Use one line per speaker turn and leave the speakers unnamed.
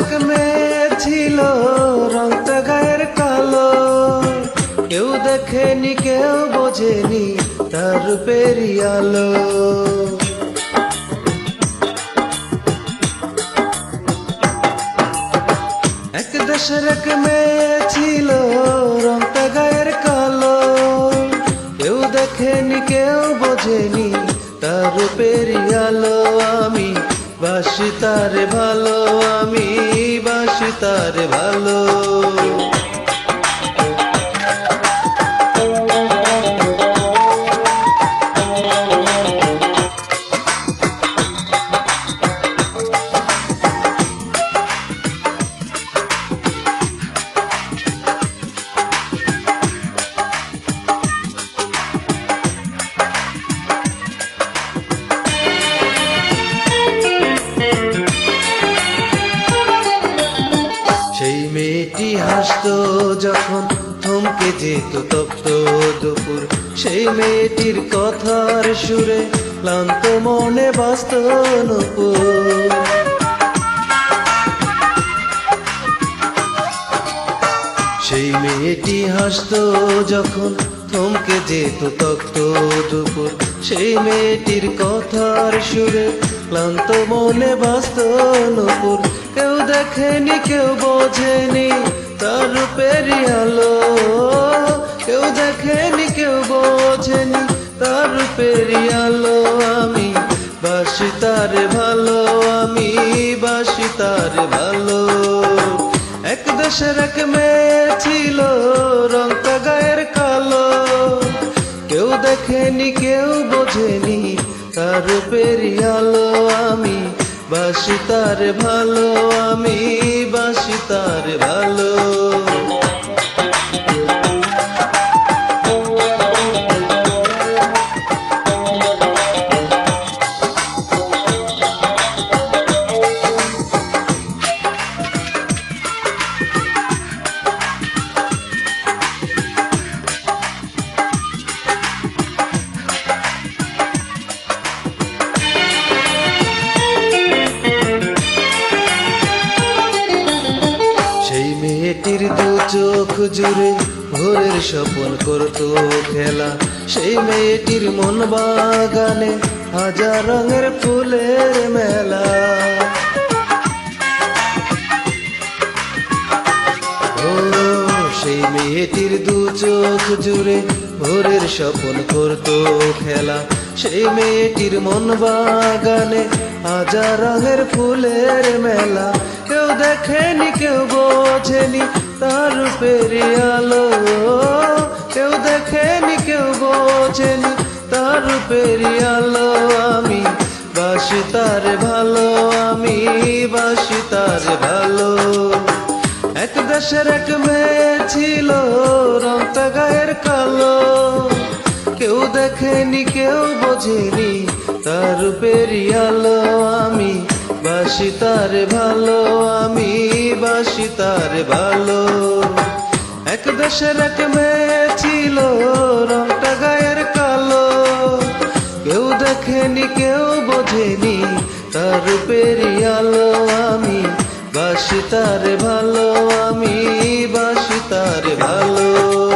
এক মেয়ে ছিল রংটা গায়ের কালো। কেউ দেখেনি, কেউ বোঝেনি তার রূপের আলো। এক দেশের এক মেয়ে ছিল রংটা গায়ের কালো। কেউ দেখেনি, কেউ বোঝেনি তার রূপের আলো। আমি বাসি, তারে ভালো। আমি তারে ভালো। সেই মেয়েটি হাসতো যখন থমকে যেত তপ্ত দুপুর। সেই মেয়েটির কথার সুরে ক্লান্ত মনে বাস্ত সেই মেয়েটি হাসতো যখন থমকে যেত তক্ত দুপুর। সেই মেয়েটির কথার সুরে ক্লান্ত মনে বাস্ত নুপুর। কেউ দেখেনি, কেউ বোঝেনি, তার রূপের আলো। কেউ দেখেনি, কেউ বোঝেনি, তার রূপের আলো। আমি বাসি তার ভালো, আমি বাসি তার ভালো। এক দেশের এক মেয়ে ছিল, রংটা গায়ের কালো। কেউ দেখেনি, কেউ বোঝেনি, তার রূপের আলো। আমি বাসি তার ভালো আমি বাসি তার ভালো। চোখ জুড়ে ভোরের স্বপন করতো খেলা। সেই মেয়েটির মন বাগানে হাজার রঙের ফুলের মেলা। সেই মেয়েটির দু চোখ জুড়ে ভোরের স্বপন করতো খেলা। সেই মেয়েটির মন বাগানে হাজার রঙের ফুলের মেলা। কেউ দেখেনি, কেউ বোঝেনি তার রূপের আলো। কেউ দেখেনি, কেউ বোঝেনি তার রূপের আলো। আমি বাসি তার ভালো, আমি বাসি তার ভালো। এক দেশের এক মেয়ে ছিল, রংটা গায়ের কালো। কেউ দেখেনি, কেউ বোঝেনি তার রূপের আলো। আমি বাসি তার ভালো, আমি বাসি তার ভালো। এক দেশের এক মেয়ে ছিল রংটা গায়ের কালো। কেউ দেখেনি, কেউ বোঝেনি তার রূপের আলো। আমি বাসি তার ভালো, আমি বাসি তার ভালো।